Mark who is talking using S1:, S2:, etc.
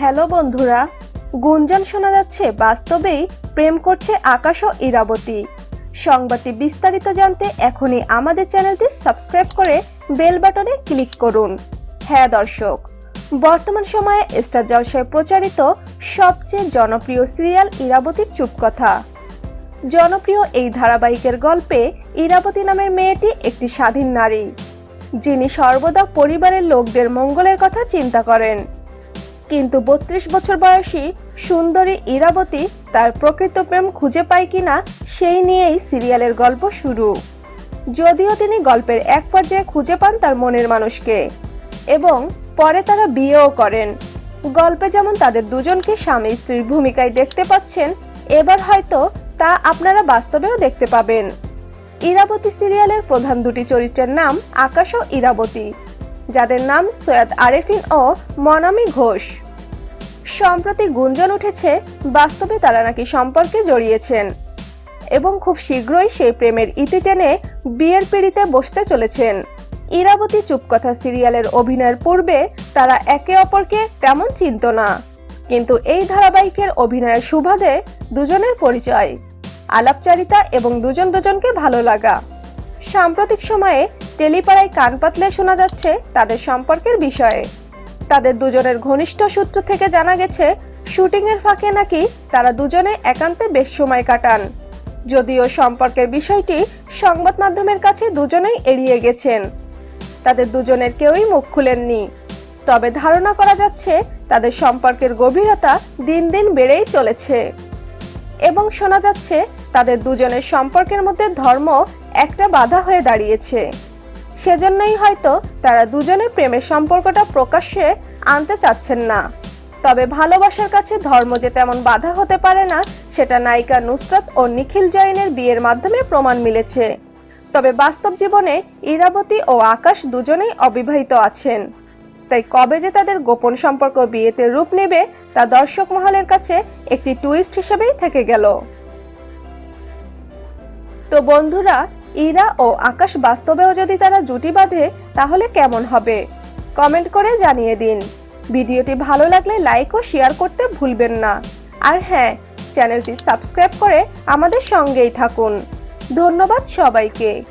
S1: Hello বন্ধুরা, গুঞ্জন শোনা যাচ্ছে, বাস্তবেই প্রেম করছে আকাশ ও ইরাবতী। সংবাদটি বিস্তারিত জানতে এখনই আমাদের চ্যানেলটি সাবস্ক্রাইব করে বেল বাটনে ক্লিক করুন। হ্যাঁ দর্শক, বর্তমান সময়ে স্টার জলসায় প্রচারিত সবচেয়ে জনপ্রিয় সিরিয়াল ইরাবতীর চুপকথা। জনপ্রিয় এই ধারাবাহিকের গল্পে ইরাবতী নামের মেয়েটি একটি স্বাধীন নারী, যিনি সর্বদা পরিবারের লোকদের মঙ্গলের কথা চিন্তা করেন। কিন্তু বত্রিশ বছর বয়সী সুন্দরী ইরাবতী তার প্রকৃত প্রেম খুঁজে পায় কিনা সেই নিয়েই সিরিয়ালের গল্প শুরু। যদিও তিনি গল্পের এক পর্যায়ে খুঁজে পান তার মনের মানুষকে এবং পরে তারা বিয়েও করেন। গল্পে যেমন তাদের দুজনকে স্বামী স্ত্রীর ভূমিকায় দেখতে পাচ্ছেন, এবার হয়তো তা আপনারা বাস্তবেও দেখতে পাবেন। ইরাবতী সিরিয়ালের প্রধান দুটি চরিত্রের নাম আকাশ ও ইরাবতী। যাদের নাম সৈয়দ আরেফিন ও মনামি ঘোষ। সম্প্রতি গুঞ্জন উঠেছে, বাস্তবে তারা নাকি সম্পর্কে জড়িয়েছেন এবং খুব শীঘ্রই সেই প্রেমের ইতি টেনে বিয়ের পিড়িতে বসতে চলেছেন। ইরাবতী চুপকথা সিরিয়ালের অভিনয়ের পূর্বে তারা একে অপরকে তেমন চিনত না, কিন্তু এই ধারাবাহিকের অভিনয়ের সুবাদে দুজনের পরিচয়, আলাপচারিতা এবং দুজন দুজনকে ভালো লাগা। সাম্প্রতিক সময়ে টেলিপাড়ায় কান পাতলে শোনা যাচ্ছে তাদের সম্পর্কের বিষয়ে। তাদের দুজনের ঘনিষ্ঠ সূত্র থেকে জানা গেছে, শুটিংয়ের ফাঁকে নাকি তারা দুজনে একান্তে বেশ সময় কাটান। যদিও সম্পর্কের বিষয়টি সংবাদ মাধ্যমের কাছে দুজনেই এড়িয়ে গেছেন। তাদের দুজনের কেউই মুখ খুলেননি। তবে ধারণা করা যাচ্ছে, তাদের সম্পর্কের গভীরতা দিন দিন বেড়েই চলেছে। এবং শোনা যাচ্ছে, তাদের দুজনের সম্পর্কের মধ্যে ধর্ম একটা বাধা হয়ে দাঁড়িয়েছে। সেজন্যই হয়তো তারা দুজনে প্রেমের সম্পর্কটা প্রকাশ্যে আনতে চাচ্ছেন না। তবে ভালোবাসার কাছে ধর্ম যে তেমন বাধা হতে পারে না, সেটা নায়িকা নুসরাত ও নিখিল জৈনের বিয়ের মাধ্যমে প্রমাণ মিলেছে। তবে বাস্তব জীবনে ইরাবতী ও আকাশ দুজনেই অবিবাহিত আছেন। তাই কবে যে তাদের গোপন সম্পর্ক বিয়েতে রূপ নেবে, তা দর্শক মহলের কাছে একটি টুইস্ট হিসেবেই থেকে গেল। তো বন্ধুরা ইরা ও আকাশ বাস্তবেও যদি তারা জুটি বাঁধে, তাহলে কেমন হবে? কমেন্ট করে জানিয়ে দিন। ভিডিওটি ভালো লাগলে লাইক ও শেয়ার করতে ভুলবেন না। আর হ্যাঁ চ্যানেলটি সাবস্ক্রাইব করে আমাদের সঙ্গেই থাকুন। ধন্যবাদ সবাইকে।